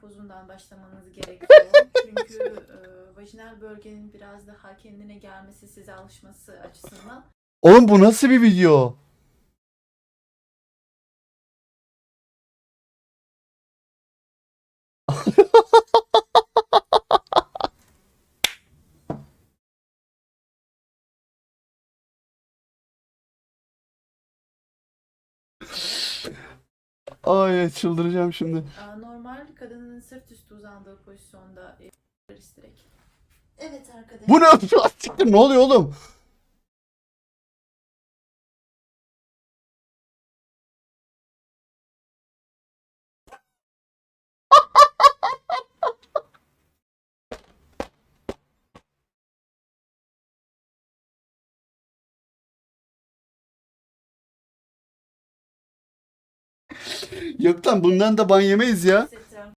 pozundan başlamanız gerekiyor. Çünkü e, vajinal bölgenin biraz daha kendine gelmesi, size alışması açısından Oğlum bu nasıl bir video? Ay çıldıracağım şimdi. normal kadının sırt üstü uzandığı pozisyonda e, direkt. Evet arkadaşlar. Bu ne? Siktir, ne oluyor oğlum? Yok lan bundan da ban yemeyiz ya.